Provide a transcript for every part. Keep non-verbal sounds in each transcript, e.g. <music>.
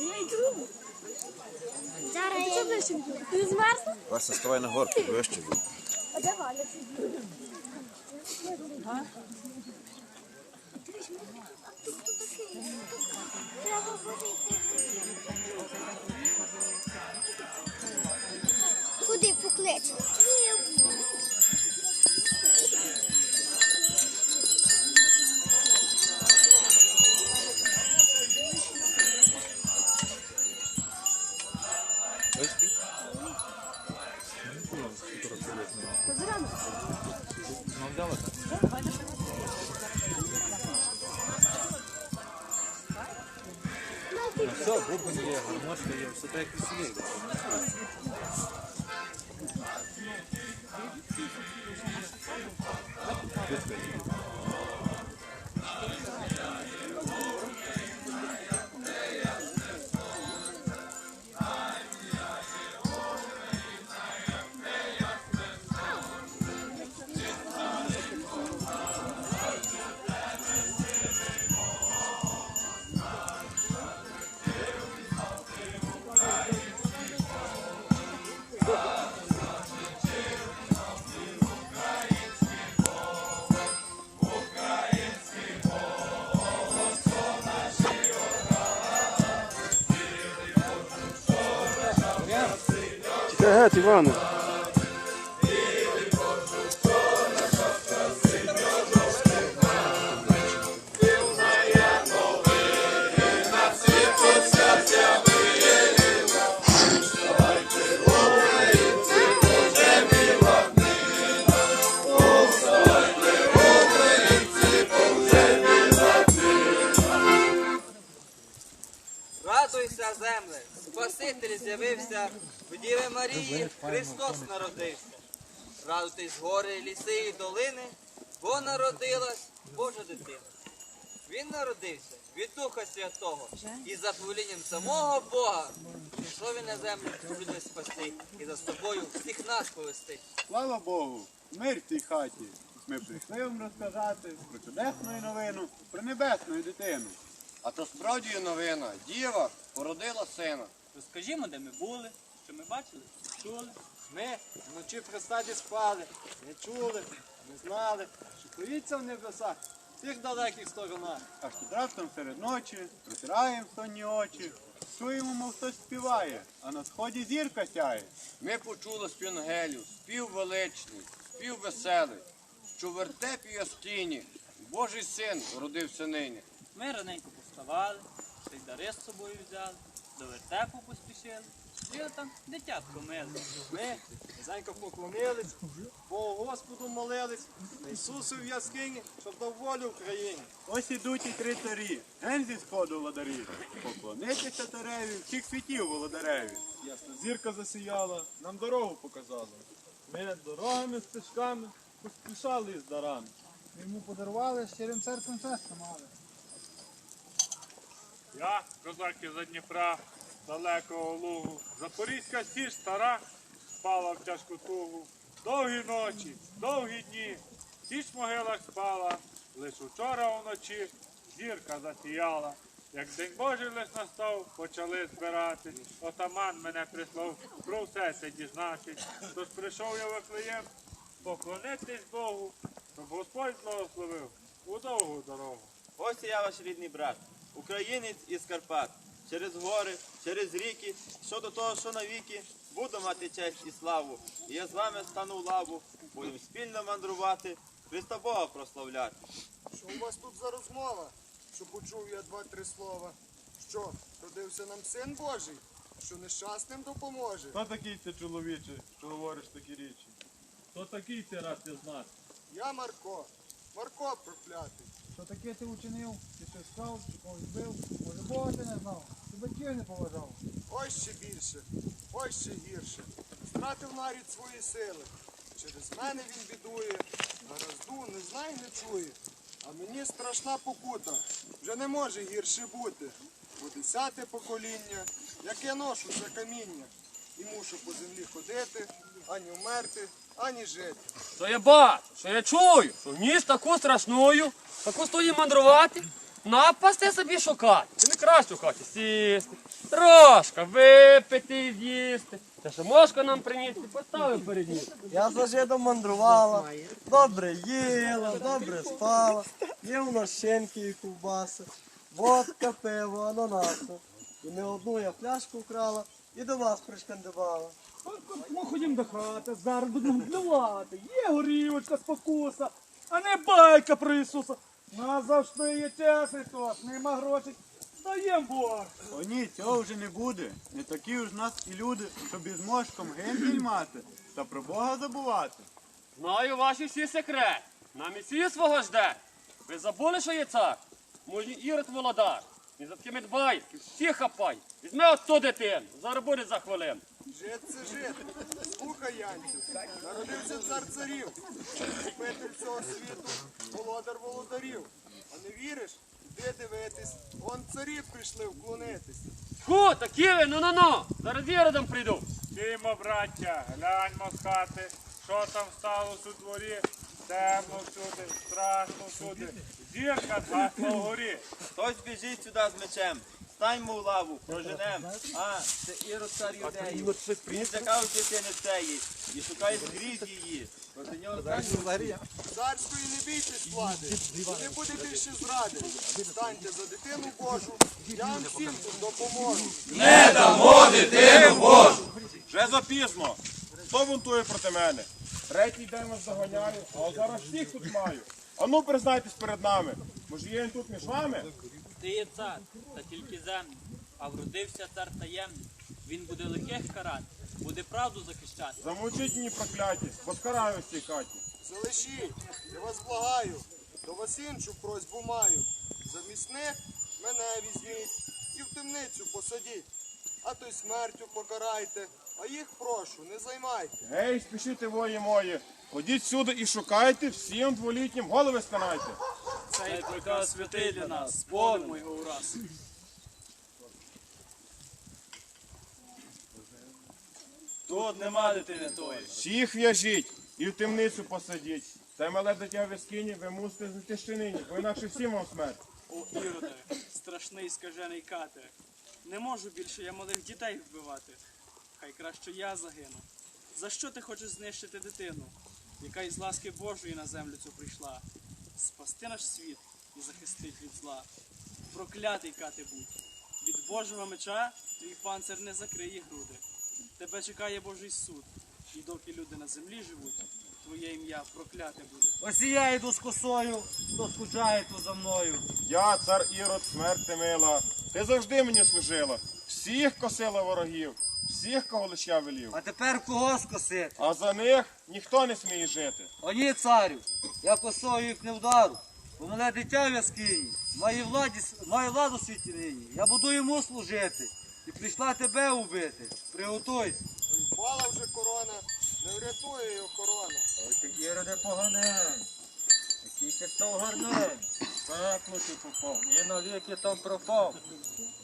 Я йду. Зараз я ближче. Ти змерзла? Вася, ставай на горку, вище. А де Валя сидить? Треба ходити. Куди покличу? Все, бубен є, гармошка є, все так як і сидить. Тікай Іване. Бо народилась Божа дитина. Він народився від Духа Святого і за повелінням самого Бога пішов він на землю, щоб людей спасти і за собою всіх нас повести. Слава Богу, мир в цій хаті. Ми прийшли вам розказати про чудесну новину, про небесну дитину. А то справді новина. Діва породила сина. Розкажімо, де ми були, що ми бачили, чули. Ми вночі при стаді спали, не чули, не знали, що в небесах, в тих далеких сторонах. Аж тут раптом серед ночі протираємо сонні очі. Чуємо, мов хтось співає, а на сході зірка сяє. Ми почули спів ангелів, спів величний, спів веселий, що в вертепі яскині Божий син родився нині. Ми раненько повставали, ще й дари з собою взяли, до вертепу поспішили, і там дитятко мили. Ми низенько поклонились, Богу Господу молились, Ісусу в яскині, щоб дав волю Україні. Ось ідуть і три царі, ген зі сходу владарі. Поклонитися цареві, всіх світів володареві. Ясна зірка засіяла, нам дорогу показала. Ми дорогами, стежками поспішали із дарами. Йому подарували щирим серцем фесту мали. Я, козак із Дніпра, далекого лугу, Запорізька сіж стара, спала в тяжку тугу. Довгі ночі, довгі дні, січ в могилах спала, лиш учора вночі зірка засіяла. Як день Божий лиш настав, почали збирати. Отаман мене прислав про все це дізнатись. Тож прийшов я в Вифлеєм, поклонитись Богу, щоб Господь благословив у довгу дорогу. Ось я ваш рідний брат, українець із Карпат. Через гори, через ріки, що до того, що навіки, буду мати честь і славу. І я з вами стану в лаву, будемо спільно мандрувати, Христа Бога прославляти. Що у вас тут за розмова? Що почув я два-три слова. Що, родився нам син Божий, що нещасним допоможе. Хто такий ти чоловіче, що говориш такі річі? Хто такий ти раз ти знати? Я Марко, Марко проклятий. Що таке ти учинив? Ти щось скрав, чи когось бив? Може Бога ти не знав? Батьків не поважав. Ось ще більше, ось ще гірше. Стратив нарід свої сили. Через мене він бідує, на разду не знай, не чує. А мені страшна покута, вже не може гірше бути. Бо десяте покоління, як я ношу це каміння, і мушу по землі ходити, ані вмерти, ані жити. Що я бачу, що я чую, що ніс таку страшною, таку стої мандрувати, напасти собі шукати. Чи не краще в хаті сісти, трошка випити і з'їсти. Та що мошка нам приніс і поставив перед ним. Я за жидом мандрувала, добре їла, добре спала, їв нощенки і ковбаси, водка, пиво, ананаси. І не одну я фляжку вкрала і до вас пришкандибала. Ми ходім до хати, зараз будемо плювати. Є горівочка спокуса, а не байка про Ісуса. Нас завжди є чесний тот, нема грошей. Даєм борг. О ні, цього вже не буде. Не такі ж нас і люди, щоб із мошком гембіль мати та про Бога забувати. Знаю ваші всі секрети. Нам місію свого жде. Ви забули, що є цар? Мужній Ірод володар. Він за такими дбає, всі хапай. Візьме от ту дитину, зараз буде за хвилину. Жит це жит. Слухай, Янцю, народився цар царів, купитель цього світу, володар володарів. А не віриш? Іди дивитись, вон царі прийшли вклонитись. Ху, такі ви, ну-ну-ну. Зараз Іродом прийду. Тімо, браття, гляньмо з хати, що там сталося у дворі. Темно всюди, страшно всюди. Зірка згасла вгорі. Хтось біжить сюди з мечем. Станьмо в лаву, проженем. А, це Ірод цар юдеїв. Він злякав дитини цієї і шукає скрізь її. Проти нього Царської не бійтесь влади, не буде більше зради. Станьте за дитину Божу, я вам всім допоможу. Вже запізно. Хто бунтує проти мене? Третій день вас заганяю, а зараз всіх тут маю. Ану, признайтесь перед нами. Може є він тут між вами? Ти є цар, та тільки земний, а вродився цар таємний. Він буде лихих карати, буде правду захищати. Замовчіть мені прокляті, поскараю в цій хаті. Залишіть, я вас благаю, до вас іншу просьбу маю. Замість них мене візьміть і в темницю посадіть. А то й смертю покарайте, а їх прошу, не займайте. Гей, спішите вої мої. Ходіть сюди і шукайте, всім дволітнім голови станайте. Цей приказ святий для нас, сповнимо його ураз. Тут нема дитини тої. Всіх в'яжіть і в темницю посадіть. Це мале дитя в яскині, ви мусите знайти ще нині, бо інакше всім вам смерть. О, Іроде, страшний скажений кате. Не можу більше я молодих дітей вбивати. Хай краще я загину. За що ти хочеш знищити дитину, яка із ласки Божої на землю цю прийшла? Спасти наш світ і захистить від зла. Проклятий кати будь. Від Божого меча твій панцир не закриє груди. Тебе чекає Божий суд. І доки люди на землі живуть, твоє ім'я прокляте буде. Ось і я йду з косою, хто скучає, то за мною. Я, цар Ірод, смерти мила. Ти завжди мені служила. Всіх косила ворогів, всіх, кого лиш я велів. А тепер кого скосити? А за них ніхто не сміє жити. О ні, царю, я косою їх не вдару, бо мене дитя в яскині, має, владі, має владу світі нині. Я буду йому служити і прийшла тебе убити. Приготуйся. Впала вже корона, не врятує його корона. Ой, ти іроде поганень, який ти став гарнень. Пекло ти попав, і навіки там пропав.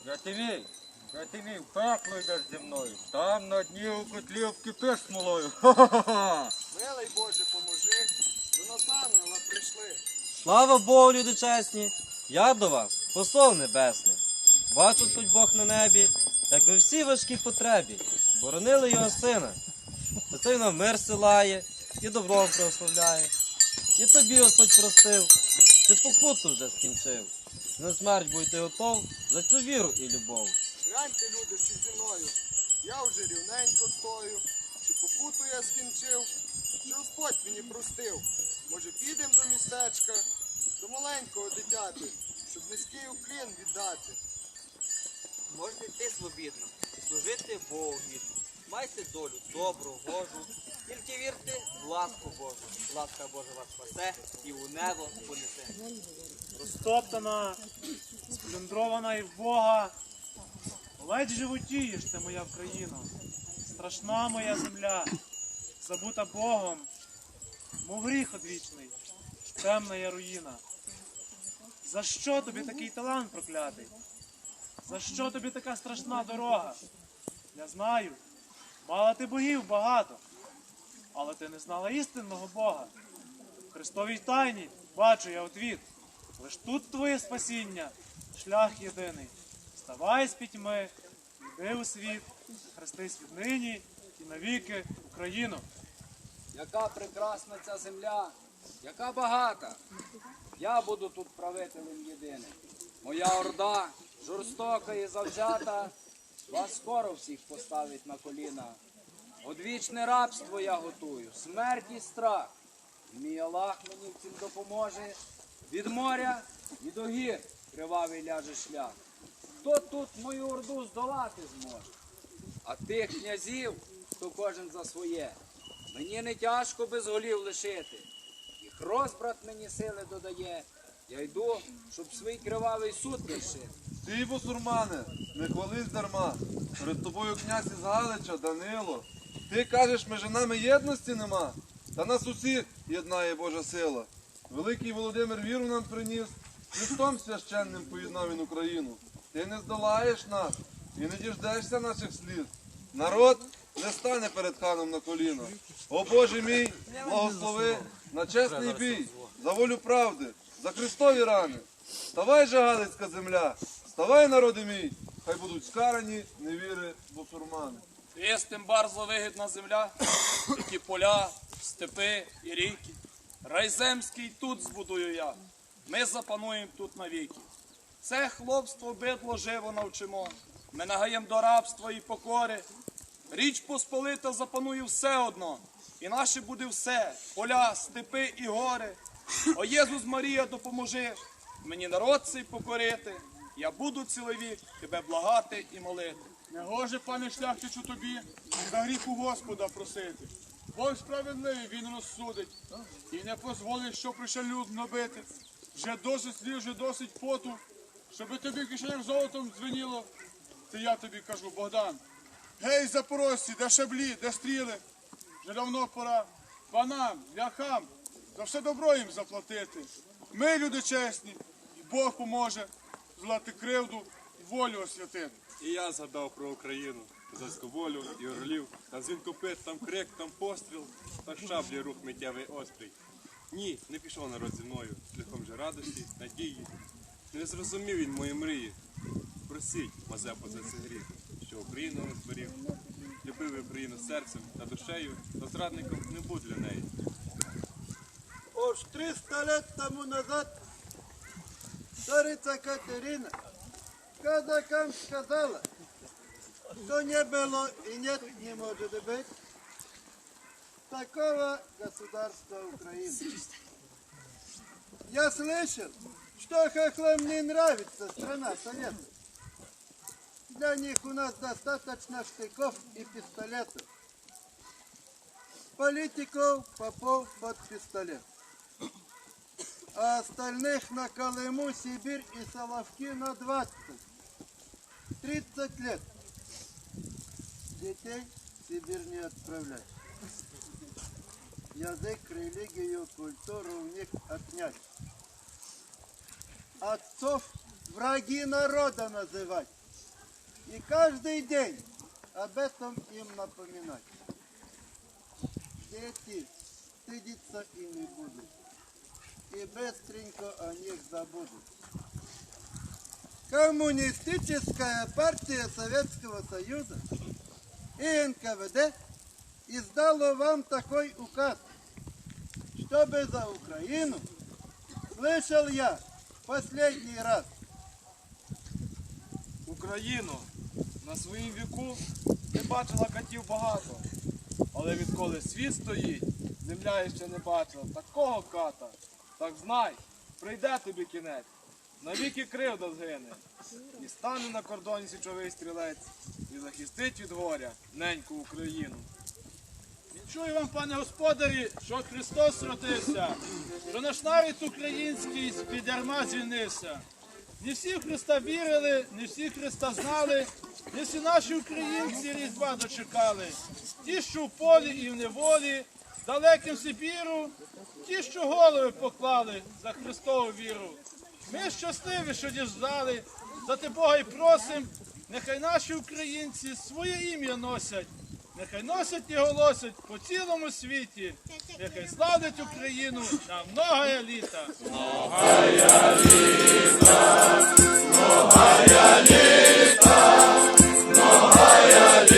Я ти я ти мій, в пекло йдеш зі мною. Там на дні у котлі обкипиш смолою. Ха-ха-ха. <laughs> Милий Боже, поможи, до нас ангела прийшли. Слава Богу, люди чесні! Я до вас, посол небесний. Бачу суть Бог на небі, як ви всі важкій потребі. Боронили його сина. Та цей нам мир силає і добром прославляє. І тобі Господь простив, ти покуту вже скінчив. На смерть будьте готов за цю віру і любов. Гляньте, люди, що зі мною. Я вже рівненько стою. Чи покуту я скінчив, чи Господь мені простив. Може, підемо до містечка, до маленького дитяти, щоб низький уклін віддати. Можете йти свобідно служити Богу гідно. Майте долю добру, гожу, тільки вірте в ласку Божу. Ласка Божа вас спасе і у небо понесе. Розтоптана, сплюндрована і в Бога. Ледь животієш ти, моя Україна, страшна моя земля, забута Богом, мов гріх одвічний, темна я руїна. За що тобі такий талант проклятий? За що тобі така страшна дорога? Я знаю, мала ти богів багато, але ти не знала істинного Бога. В Христовій тайні бачу я отвіт. Лиш тут твоє спасіння, шлях єдиний. Вставай з пітьми, йди у світ, хрестись віднині і навіки Україну. Яка прекрасна ця земля, яка багата. Я буду тут правителем єдиним. Моя орда жорстока і завзята, вас скоро всіх поставить на коліна. Одвічне рабство я готую, смерть і страх. Мій Аллах мені в цім допоможе. Від моря і до гір кривавий ляже шлях. Хто тут мою орду здолати зможе? А тих князів, то кожен за своє. Мені не тяжко без голів лишити. Їх розбрат мені сили додає. Я йду, щоб свій кривавий суд вершити. Ти, бусурмане, не хвались дарма. Перед тобою князь із Галича, Данило. Ти кажеш, між нами єдності нема. Та нас усіх єднає Божа сила. Великий Володимир віру нам приніс, Христом священним поєднав він Україну. Ти не здолаєш нас і не діждешся наших слід. Народ не стане перед ханом на коліно. О Боже мій, благослови на чесний бій, за волю правди, за Христові рани. Ставай же, Галицька земля, ставай, народи мій, хай будуть скарані невіри бусурмани. Істим барзо вигідна земля, які поля, степи і ріки. Рай земський тут збудую я. Ми запануємо тут навіки. Це хлопство бидло живо навчимо. Ми нагаєм до рабства і покори. Річ Посполита запанує все одно. І наше буде все поля, степи і гори. О Єзус Марія, допоможи мені народ цей покорити. Я буду цілий вік тебе благати і молити. Не гоже, пане шляхтичу, тобі за гріх у Господа просити. Бог справедливий, він розсудить. І не дозволить, що прийшов люд набити. Вже досить слів, вже досить поту, щоби тобі в кишенях золотом дзвеніло. Це я тобі кажу, Богдан. Гей, запорожці, де шаблі, де стріли. Вже давно пора панам, ляхам, за все добро їм заплатити. Ми, люди чесні, і Бог поможе злати кривду і волю освятити. І я згадав про Україну, козацьку волю і орлів, там дзвін копит, там крик, там постріл, та шаблі рух миттєвий острій. Ні, не пішов народ зі мною, шляхом же радості, надії. Не зрозумів він мої мрії. Просіть, Мазепа, за це гріх, що Україну не зберіг. Любив я Україну серцем та душею, та зрадником не був для неї. Уж 300 лет тому назад царица Катерина казакам сказала, что не было и нет, не может быть такого государства Украины. Я слышал, что хохлам не нравится страна советская. Для них у нас достаточно штыков и пистолетов. Политиков, попов под пистолет а остальных на Колыму, Сибирь и Соловки на 20. 30 лет. Детей в Сибирь не отправлять. Язык, религию, культуру у них отнять. Отцов враги народа называть. И каждый день об этом им напоминать. Дети стыдиться и не будут и быстренько о них забудут. Коммунистическая партия Советского Союза и НКВД издала вам такой указ, чтобы за Украину слышал я последний раз. Україну на своїм віку не бачила катів багато, але відколи світ стоїть, земля ще не бачила такого ката. Так знай, прийде тобі кінець, навіки кривда згине, і стане на кордоні січовий стрілець, і захистить від горя неньку Україну. Чую вам, пане господарі, що Христос родився, що наш народ український з-під ярма звільнився. Не всі в Христа вірили, не всі Христа знали, не всі наші українці різдва дочекали. Ті, що в полі і в неволі, далеким Сибіру, ті, що голови поклали за Христову віру. Ми щасливі, що діждали, за те Бога й просим, нехай наші українці своє ім'я носять, нехай носять і голосять по цілому світі, нехай славлять Україну на многое літа. Чую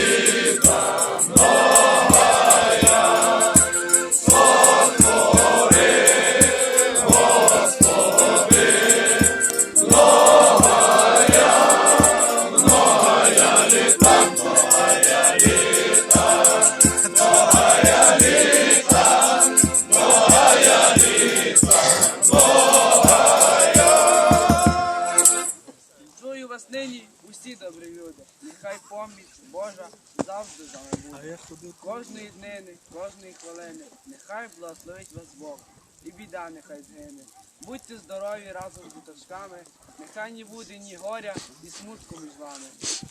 вас нині усі добрі люди. Нехай поміч Божа завжди з вами буде. Кожної днини, кожної хвилини, нехай благословить вас Бог. І біда нехай згине. Будьте здорові разом з діточками, нехай не буде ні горя, ні смутку між вами.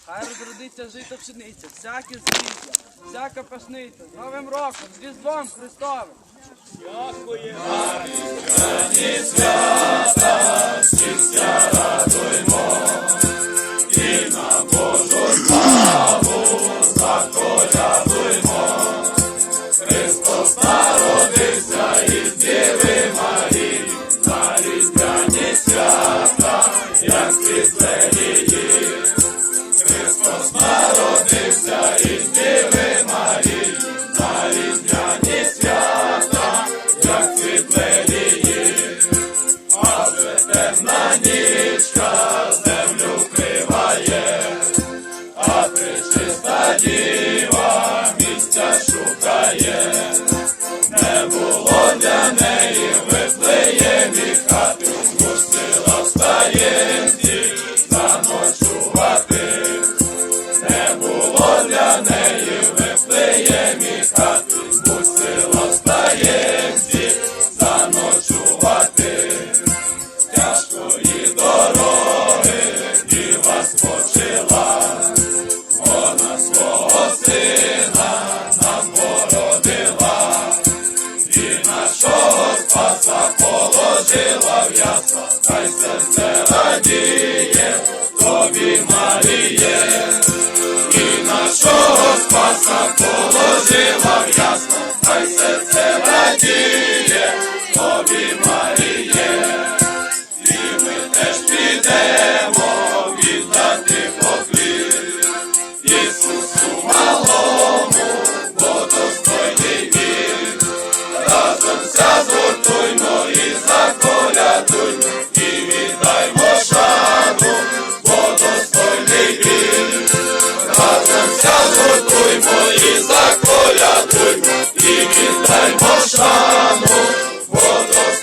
Хай розродиться жито пшениця, всяке звіття, всяка пашниця, з Новим роком, з Різдвом Христовим. Діви Марії, свята, світле її. Христос народився із Діви було для неї в Вифлеємі хати, змусила в таємці заночувати. Не було для неї в Вифлеємі хати, змусила в таємці заночувати. Тяжкої дороги діва спочила, вона свого сина положила в ясла, хай серце радіє тобі, Маріє, і нашого спаса положила в ясла, хай серце радіє тобі, Маріє, і ми теж підемо віддати поклін Ісусу малому, Згуртуймо і заколядуймо, і віддаймо шану, бо достойний він. Разом ся згуртуймо і заколядуймо, і віддаймо шану, бо достойний